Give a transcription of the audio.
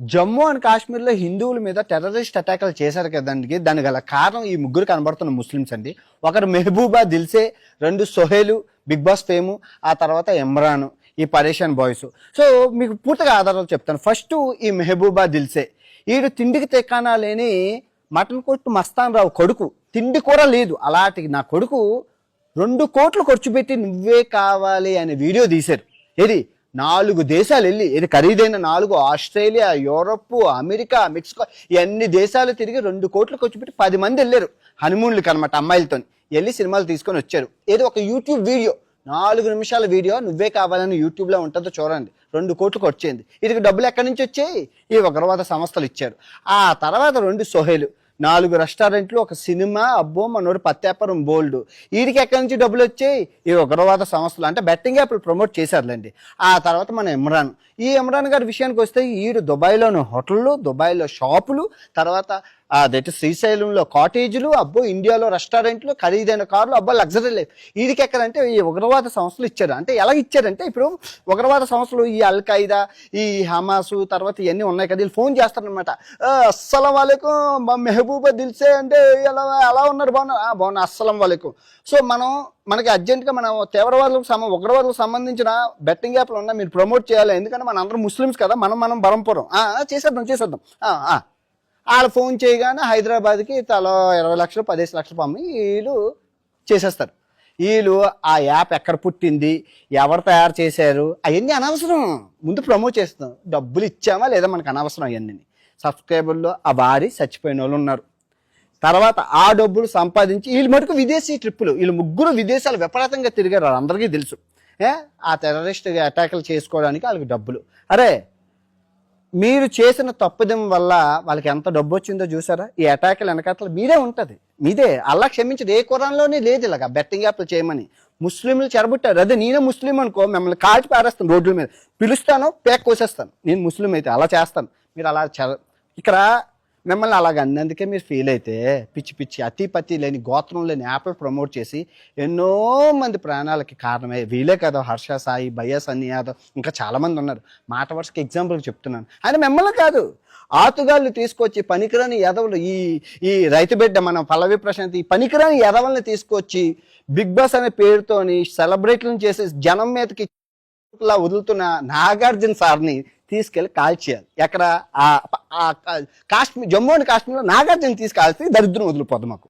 Jammu and కాశ్మీర్లో హిందువుల మీద టెర్రరిస్ట్ అటాకులు చేశారు కదండి దాని గల కారణం ఈ ముగ్గురు కనబడుతున్న ముస్లిమ్స్ అండి. ఒకరు మెహబూబా దిల్సే రెండు సొహేలు బిగ్ బాస్ ఫేము ఆ తర్వాత ఇమ్రాన్ ఈ పరేషాన్ బాయ్స్. సో మీకు పూర్తిగా ఆధారాలు చెప్తాను. ఫస్ట్ ఈ మెహబూబా దిల్సే. ఈడు తిండికి తెక్కానా లేని మటన్ కొట్టు మస్తాన్ రావు కొడుకు. తిండి కూడా లేదు. అలాంటి నా కొడుకు రెండు కోట్లు ఖర్చు పెట్టి నువ్వే కావాలి అనే వీడియో తీశారు. ఏది? నాలుగు దేశాలు వెళ్ళి ఇది ఖరీదైన నాలుగు ఆస్ట్రేలియా యూరప్ అమెరికా మెక్సికో ఇవన్నీ దేశాలు తిరిగి రెండు కోట్లు ఖర్చు పెట్టి పది మంది వెళ్ళారు హనుమూన్లకి అనమాట అమ్మాయిలతో వెళ్ళి సినిమాలు తీసుకొని వచ్చారు. ఏదో ఒక యూట్యూబ్ వీడియో. నాలుగు నిమిషాల వీడియో నువ్వే కావాలని యూట్యూబ్లో ఉంటుందో చూడండి. రెండు కోట్లకు వచ్చేది ఇది డబ్బులు ఎక్కడి నుంచి వచ్చాయి? ఈ ఉగ్రవాద సంస్థలు ఇచ్చారు. ఆ తర్వాత రెండు సోహేలు. నాలుగు రెస్టారెంట్లు ఒక సినిమా అబ్బో మనోడు పత్యాపురం బోల్డ్. వీడికి ఎక్కడి నుంచి డబ్బులు వచ్చాయి? ఈ ఉగ్రవాద సంస్థలు. అంటే బెట్టింగ్ యాప్లు ప్రమోట్ చేశారులేండి. ఆ తర్వాత మన ఇమ్రాన్. ఈ ఇమ్రాన్ గారి విషయానికి వస్తే ఈడు దుబాయ్లోని హోటళ్ళు దుబాయ్లో షాపులు తర్వాత అదైతే శ్రీశైలంలో కాటేజీలు అబ్బో ఇండియాలో రెస్టారెంట్లు ఖరీదైన కార్లు అబ్బో లగ్జరీ లైఫ్ వీడికి ఎక్కడంటే ఈ ఉగ్రవాద సంస్థలు ఇచ్చారు. అంటే ఎలా ఇచ్చారంటే ఇప్పుడు ఉగ్రవాద సంస్థలు ఈ అల్ ఖైదా ఈ హమాసు తర్వాత ఇవన్నీ ఉన్నాయి కదా వీళ్ళు ఫోన్ చేస్తారనమాట అస్సలం వాళ్ళకు మా మెహబూబా దిల్సే అంటే ఎలా ఎలా ఉన్నారు? బాగున్నారు? బాగున్నా అస్సలం వాళ్ళకు సో మనం మనకి అర్జెంట్గా మనం తీవ్రవాదులకు సంబంధ ఉగ్రవాదులకు సంబంధించిన బెట్టింగ్ యాప్లు ఉన్నా మీరు ప్రమోట్ చేయాలి. ఎందుకంటే మన అందరం ముస్లిమ్స్ కదా మనం మనం బరంపురం చేసేద్దాం చేసేద్దాం. వాళ్ళు ఫోన్ చేయగానే హైదరాబాద్కి తలో ఇరవై లక్షలు పదిహేను లక్షలు పంపి వీళ్ళు చేసేస్తారు. వీళ్ళు ఆ యాప్ ఎక్కడ పుట్టింది ఎవరు తయారు చేశారు అవన్నీ అనవసరం. ముందు ప్రమోట్ చేస్తాం డబ్బులు ఇచ్చామా లేదా మనకు అనవసరం అవన్నీ. సబ్స్క్రైబర్లో ఆ భారీ చచ్చిపోయిన వాళ్ళు ఉన్నారు. తర్వాత ఆ డబ్బులు సంపాదించి వీళ్ళు మటుకు విదేశీ ట్రిప్పులు. వీళ్ళు ముగ్గురు విదేశాలు విపరీతంగా తిరిగారు. వాళ్ళందరికీ తెలుసు. ఏ? ఆ టెర్రరిస్ట్ అటాకులు చేసుకోవడానికి వాళ్ళకి డబ్బులు. అరే మీరు చేసిన తప్పుదం వల్ల వాళ్ళకి ఎంత డబ్బు వచ్చిందో చూసారా? ఈ అటాకులు వెనకాతలు మీదే ఉంటుంది. మీదే. అల్లా క్షమించదు ఏ కురాన్లోనే లేదు ఇలాగ. బెట్టింగ్ యాప్లు చేయమని. ముస్లింలు చెరబుట్టారు. అదే నేనే ముస్లిం అనుకో మిమ్మల్ని కాల్చి పారేస్తాను రోడ్ల మీద. పిలుస్తాను పేక్ కోసేస్తాను. నేను ముస్లిం అయితే అలా చేస్తాను. మీరు అలా చెర ఇక్కడ మిమ్మల్ని అలాగ అన్నందుకే మీరు ఫీల్ అయితే పిచ్చి పిచ్చి అతి పతి లేని గోత్రం లేని యాప్లు ప్రమోట్ చేసి ఎన్నో మంది ప్రాణాలకి కారణమే వీలే కదా హర్ష సాయి భయ్య సన్ని యాదవ్. ఇంకా చాలామంది ఉన్నారు. మాట వరుసకి ఎగ్జాంపుల్ చెప్తున్నాను. ఆయన మిమ్మల్ని కాదు. ఆతుగాళ్ళు తీసుకొచ్చి పనికిరాని ఎదవలు ఈ ఈ రైతు బిడ్డ మనం పల్లవి ప్రశాంత్ ఈ పనికిరాని ఎదవల్ని తీసుకొచ్చి బిగ్ బాస్ అనే పేరుతోని సెలబ్రేట్లను చేసి జనం మీదకి వదులుతున్న నాగార్జున సార్ని తీసుకెళ్ళి కాల్చేయాలి ఎక్కడ ఆ- కాశ్మీర్ జమ్మూ అండ్ కాశ్మీర్లో నాగార్జున తీసుకెళ్తే దరిద్రం వదిలిపోద్ది మాకు.